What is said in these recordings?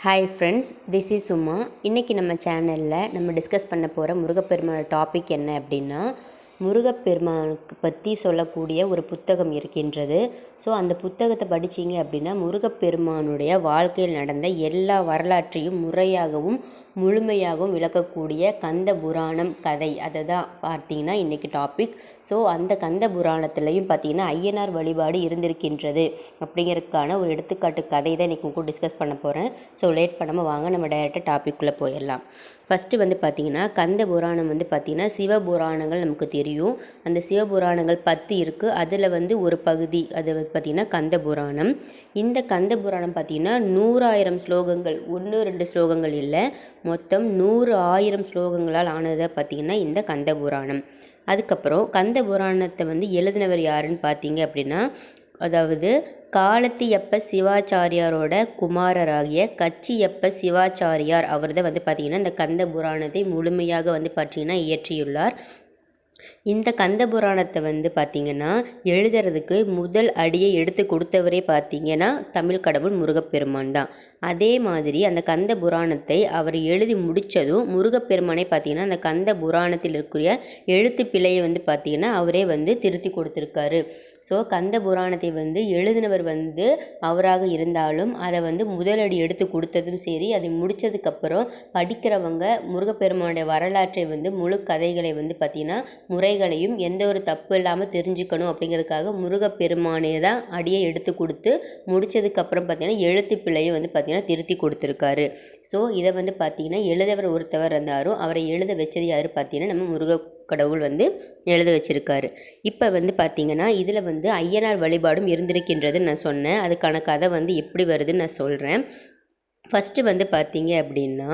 Hi friends this is சும்மா இன்றைக்கி நம்ம சேனலில் நம்ம டிஸ்கஸ் பண்ண போகிற முருகப்பெருமானோட டாபிக் என்ன அப்படின்னா முருகப்பெருமானுக்கு பற்றி சொல்லக்கூடிய ஒரு புத்தகம் இருக்கின்றது. ஸோ அந்த புத்தகத்தை படிச்சீங்க அப்படின்னா முருகப்பெருமானுடைய வாழ்க்கையில் நடந்த எல்லா வரலாற்றையும் முறையாகவும் முழுமையாகவும் விளக்கக்கூடிய கந்த புராணம் கதை. அதை தான் பார்த்தீங்கன்னா இன்றைக்கி டாபிக் ஸோ அந்த கந்த புராணத்துலையும் பார்த்தீங்கன்னா ஐயனார் வழிபாடு இருந்திருக்கின்றது அப்படிங்கிறதுக்கான ஒரு எடுத்துக்காட்டு கதை தான் இன்றைக்கி கூட டிஸ்கஸ் பண்ண போகிறேன் ஸோ லேட் பண்ணாமல் வாங்க நம்ம டைரெக்டாக டாபிக்குள்ளே போயிடலாம். ஃபஸ்ட்டு வந்து பார்த்திங்கன்னா கந்த புராணம் வந்து பார்த்திங்கன்னா சிவபுராணங்கள் நமக்கு தெரியும். அந்த சிவபுராணங்கள் பத்து இருக்குது அதில் வந்து ஒரு பகுதி அது பார்த்திங்கன்னா கந்த புராணம். இந்த கந்த புராணம் பார்த்திங்கன்னா நூறாயிரம் ஸ்லோகங்கள் ஒன்று ரெண்டு ஸ்லோகங்கள் இல்லை. மொத்தம் நூறு ஆயிரம் ஸ்லோகங்களால் ஆனதை பார்த்திங்கன்னா இந்த கந்த புராணம். அதுக்கப்புறம் கந்த புராணத்தை வந்து எழுதினவர் யாருன்னு பார்த்தீங்க அப்படின்னா அதாவது காலத்தியப்ப சிவாச்சாரியாரோட குமாரராகிய கச்சியப்ப சிவாச்சாரியார் அவர் தான் வந்து பார்த்திங்கன்னா இந்த கந்த புராணத்தை முழுமையாக வந்து பார்த்திங்கன்னா இயற்றியுள்ளார். இந்த கந்த புராணத்தை வந்து பார்த்திங்கன்னா எழுதுறதுக்கு முதல் அடியை எடுத்து கொடுத்தவரே பார்த்திங்கன்னா தமிழ் கடவுள் முருகப்பெருமான் தான். அதே மாதிரி அந்த கந்த புராணத்தை அவர் எழுதி முடித்ததும் முருகப்பெருமானே பார்த்திங்கன்னா அந்த கந்த புராணத்தில் இருக்கிற எழுத்து பிழையை வந்து பார்த்திங்கன்னா அவரே வந்து திருத்தி கொடுத்துருக்காரு. ஸோ கந்த புராணத்தை வந்து எழுதினவர் வந்து அவராக இருந்தாலும் அதை வந்து முதலடி எடுத்து கொடுத்ததும் சரி அதை முடித்ததுக்கப்புறம் படிக்கிறவங்க முருகப்பெருமானுடைய வரலாற்றை வந்து முழு கதைகளை வந்து பார்த்திங்கன்னா முறைகளையும் எந்த ஒரு தப்பு இல்லாமல் தெரிஞ்சுக்கணும் அப்படிங்கிறதுக்காக முருகப்பெருமானே தான் அடியை எடுத்து கொடுத்து முடித்ததுக்கப்புறம் பார்த்திங்கன்னா எழுத்து பிள்ளையும் வந்து பார்த்திங்கன்னா திருத்தி கொடுத்துருக்காரு. ஸோ இதை வந்து பார்த்திங்கன்னா எழுதவர் ஒருத்தவர் இருந்தாரும் அவரை எழுத வச்சது யார் பார்த்திங்கன்னா நம்ம முருக கடவுள் வந்து எழுத வச்சுருக்காரு. இப்போ வந்து பார்த்திங்கன்னா இதில் வந்து ஐயனார் வழிபாடும் இருந்திருக்கின்றதுன்னு நான் சொன்னேன். அதுக்கான கதை வந்து எப்படி வருதுன்னு நான் சொல்கிறேன் ஃபஸ்ட்டு வந்து பார்த்தீங்க அப்படின்னா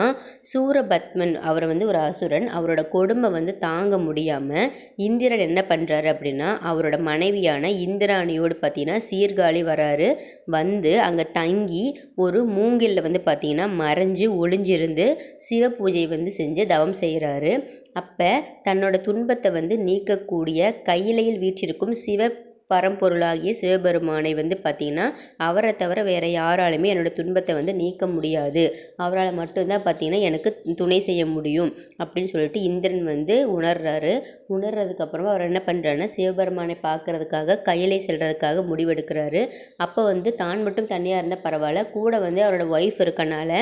சூரபத்மன் அவரை வந்து ஒரு அசுரன். அவரோட கொடுமை வந்து தாங்க முடியாமல் இந்திரன் என்ன பண்ணுறாரு அப்படின்னா அவரோட மனைவியான இந்திராணியோடு பார்த்தீங்கன்னா சீர்காழி வராரு. வந்து அங்கே தங்கி ஒரு மூங்கிலில் வந்து பார்த்திங்கன்னா மறைஞ்சு ஒளிஞ்சிருந்து சிவ பூஜை வந்து செஞ்சு தவம் செய்கிறாரு அப்போ தன்னோட துன்பத்தை வந்து நீக்கக்கூடிய கையிலையில் வீற்றிருக்கும் சிவ பரம்பொருளாகிய சிவபெருமானை வந்து பார்த்திங்கன்னா அவரை தவிர வேறு யாராலுமே என்னோடய துன்பத்தை வந்து நீக்க முடியாது. அவரால் மட்டும்தான் பார்த்திங்கன்னா எனக்கு துணை செய்ய முடியும் அப்படின்னு சொல்லிட்டு இந்திரன் வந்து உணர்றாரு. உணர்றதுக்கப்புறமா அவர் என்ன பண்ணுறாருன்னா சிவபெருமானை பார்க்குறதுக்காக கையிலே செல்கிறதுக்காக முடிவெடுக்கிறாரு. அப்போ வந்து தான் மட்டும் தனியாக இருந்தால் பரவாயில்ல. கூட வந்து அவரோட ஒய்ஃப் இருக்கனால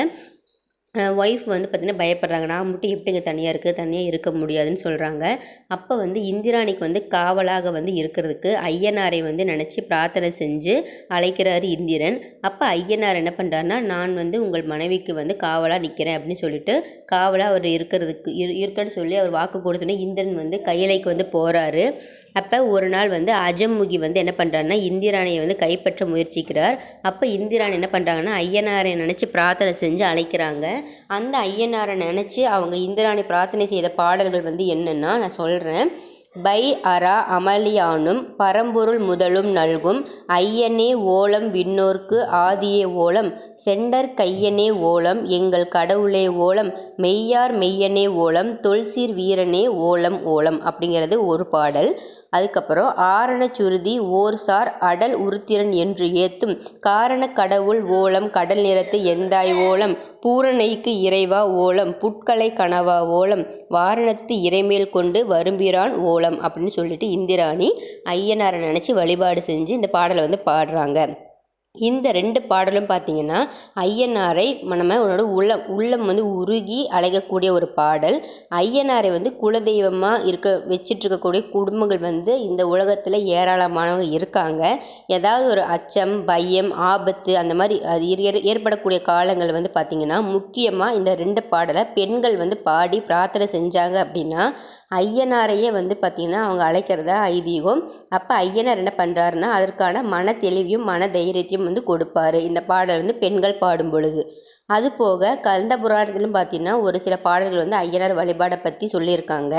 ஒய்ஃப் வந்து பார்த்திங்கன்னா பயப்படுறாங்க. நான் மட்டும் எப்படி இங்கே தனியாக இருக்குது தனியாக இருக்க முடியாதுன்னு சொல்கிறாங்க அப்போ வந்து இந்திராணிக்கு வந்து காவலாக வந்து இருக்கிறதுக்கு ஐயனாரை வந்து நினச்சி பிரார்த்தனை செஞ்சு அழைக்கிறாரு இந்திரன். அப்போ ஐயனார் என்ன பண்ணுறாருனா நான் வந்து உங்கள் மனைவிக்கு வந்து காவலாக நிற்கிறேன் அப்படின்னு சொல்லிட்டு காவலாக அவர் இருக்கிறதுக்கு இரு இருக்கன்னு சொல்லி அவர் வாக்கு கொடுத்தோன்னே இந்திரன் வந்து கையிலைக்கு வந்து போகிறாரு அப்போ ஒரு நாள் வந்து அஜம்முகி வந்து என்ன பண்ணுறாருன்னா இந்திராணியை வந்து கைப்பற்ற முயற்சிக்கிறார். அப்போ இந்திராணி என்ன பண்ணுறாங்கன்னா ஐயனாரை நினச்சி பிரார்த்தனை செஞ்சு அழைக்கிறாங்க. அந்த ஐயனாரை நினச்சி அவங்க இந்திராணி பிரார்த்தனை செய்த பாடல்கள் வந்து என்னென்னா நான் சொல்கிறேன் பை அரா அமளியானும் பரம்பொருள் முதலும் நல்கும். ஐயனே ஓலம் விண்ணோர்க்கு ஆதியே ஓலம். செண்டர் கையனே ஓலம் எங்கள் கடவுளே ஓலம். மெய்யார் மெய்யனே ஓலம் தொல்சீர் வீரனே ஓலம் ஓலம் அப்படிங்கிறது ஒரு பாடல். அதுக்கப்புறம் ஆரண சுருதி ஓர்சார் அடல் உருத்திரன் என்று ஏத்தும். காரண கடவுள் ஓலம் கடல் நிறத்து எந்தாய் ஓலம். பூரணைக்கு இறைவா ஓலம் புட்களை கனவா ஓலம் வாரணத்து இறைமேல் கொண்டு வரும்பிரான் ஓலம் அப்படின்னு சொல்லிட்டு இந்திராணி ஐயனாரை நினச்சி வழிபாடு செஞ்சு இந்த பாடலை வந்து பாடுறாங்க. இந்த ரெண்டு பாடலும் பார்த்திங்கன்னா ஐயனாரை நம்ம உன்னோட உள்ளம் உள்ளம் வந்து உருகி அழைக்கக்கூடிய ஒரு பாடல். ஐயனாரை வந்து குலதெய்வமாக இருக்க வச்சிட்ருக்கக்கூடிய குடும்பங்கள் வந்து இந்த உலகத்தில் ஏராளமானவங்க இருக்காங்க. ஏதாவது ஒரு அச்சம் பயம் ஆபத்து அந்த மாதிரி அது ஏற்படக்கூடிய காலங்கள் வந்து பார்த்திங்கன்னா முக்கியமாக இந்த ரெண்டு பாடலை பெண்கள் வந்து பாடி பிரார்த்தனை செஞ்சாங்க அப்படின்னா ஐயனாரையே வந்து பார்த்திங்கன்னா அவங்க அழைக்கிறதா ஐதீகம். அப்போ ஐயனார் என்ன பண்ணுறாருன்னா அதற்கான மன தெளிவையும் மன தைரியத்தையும் வந்து கொடுப்பாரு. இந்த பாடல் வந்து பெண்கள் பாடும் பொழுது. அது போக கந்த புராணத்திலும் பார்த்தீங்கன்னா ஒரு சில பாடல்கள் வந்து ஐயனார் வழிபாடை பற்றி சொல்லியிருக்காங்க.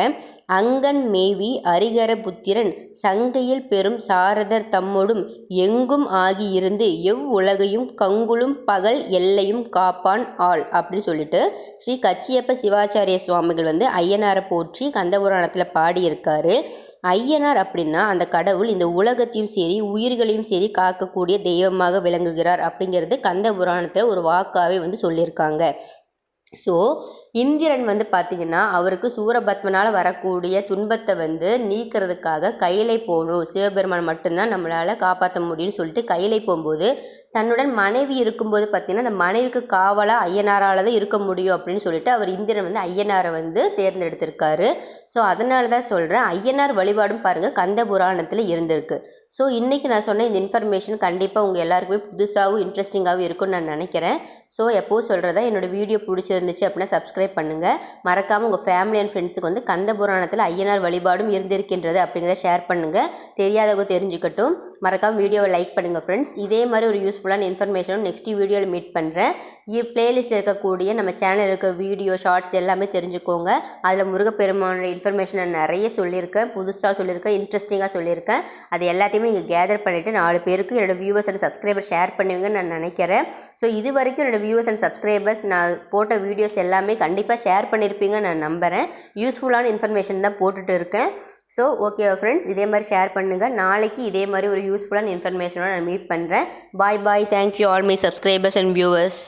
அங்கன் மேவி அரிகர புத்திரன் சங்கையில் பெரும் சாரதர் தம்மோடும் எங்கும் ஆகியிருந்து எவ் உலகையும் கங்குளும் பகல் எல்லையும் காப்பான் ஆள் அப்படின்னு சொல்லிட்டு ஸ்ரீ கச்சியப்ப சிவாச்சாரிய சுவாமிகள் வந்து ஐயனாரை போற்றி கந்த புராணத்தில் பாடியிருக்காரு. ஐயனார் அப்படின்னா அந்த கடவுள் இந்த உலகத்தையும் சரி உயிர்களையும் சரி காக்கக்கூடிய தெய்வமாக விளங்குகிறார் அப்படிங்கிறது கந்த புராணத்தில் ஒரு வாக்காகவே வந்து சொல்லியிருக்காங்க. ஸோ இந்திரன் வந்து பார்த்திங்கன்னா அவருக்கு சூரபத்மனால் வரக்கூடிய துன்பத்தை வந்து நீக்கிறதுக்காக கையிலை போகணும் சிவபெருமான் மட்டும்தான் நம்மளால் காப்பாற்ற முடியும்னு சொல்லிட்டு கையிலை போகும்போது தன்னுடன் மனைவி இருக்கும்போது பார்த்திங்கன்னா அந்த மனைவிக்கு காவலாக ஐயனாரால் தான் இருக்க முடியும் அப்படின்னு சொல்லிட்டு அவர் இந்திரன் வந்து ஐயனாரை வந்து தேர்ந்தெடுத்திருக்காரு. ஸோ அதனால தான் சொல்கிறேன் ஐயனார் வழிபாடும் பாருங்கள் கந்த புராணத்தில் இருந்திருக்கு. ஸோ இன்றைக்கி நான் சொன்ன இந்த இன்ஃபர்மேஷன் கண்டிப்பாக உங்கள் எல்லாருக்குமே புதுசாகவும் இன்ட்ரெஸ்டிங்காகவும் இருக்கும்னு நான் நினைக்கிறேன். ஸோ எப்போது சொல்கிறதா என்னோடய வீடியோ பிடிச்சிருந்துச்சு அப்படின்னா சப்ஸ்கிரைப் பண்ணுங்கள் மறக்காமல் உங்கள் ஃபேமிலி அண்ட் ஃப்ரெண்ட்ஸுக்கு வந்து கந்த புராணத்தில் ஐயனார் வழிபாடும் இருந்திருக்கின்றது அப்படிங்கிறத ஷேர் பண்ணுங்கள் தெரியாதவங்க தெரிஞ்சுக்கட்டும். மறக்காமல் வீடியோவை லைக் பண்ணுங்கள் ஃப்ரெண்ட்ஸ் இதே மாதிரி ஒரு யூஸ்ஃபுல்லான இன்ஃபர்மேஷனும் நெக்ஸ்ட் வீடியோவில் மீட் பண்ணுறேன் ப்ளேலிஸ்ட்டில் இருக்கக்கூடிய நம்ம சேனலில் இருக்க வீடியோ ஷார்ட்ஸ் எல்லாமே தெரிஞ்சுக்கோங்க. அதில் முருகப்பெருமானோட இன்ஃபர்மேஷன் நான் நிறைய சொல்லியிருக்கேன். புதுசாக சொல்லியிருக்கேன் இன்ட்ரெஸ்டிங்காக சொல்லியிருக்கேன். அது எல்லாத்தையுமே நீங்கள் கேதர் பண்ணிவிட்டு நாலு பேருக்கு என்னோடய வியூவர்ஸ் அண்ட் சப்ஸ்கிரைபர் ஷேர் பண்ணுவீங்கன்னு நான் நினைக்கிறேன். ஸோ இது வரைக்கும் என்னோடய வியூவர்ஸ் அண்ட் சப்ஸ்கிரைபர்ஸ் நான் போட்ட வீடியோஸ் எல்லாமே கண்டிப்பாக ஷேர் பண்ணியிருப்பீங்கன்னு நான் நம்புகிறேன் யூஸ்ஃபுல்லான இன்ஃபர்மேஷன் தான் போட்டுட்டு இருக்கேன். ஸோ ஓகே ஃப்ரெண்ட்ஸ் இதே மாதிரி ஷேர் பண்ணுங்கள் நாளைக்கு இதே மாதிரி ஒரு யூஸ்ஃபுல்லான இன்ஃபர்மேஷனோட நான் மீட் பண்ணுறேன் bye bye thank you all my subscribers and viewers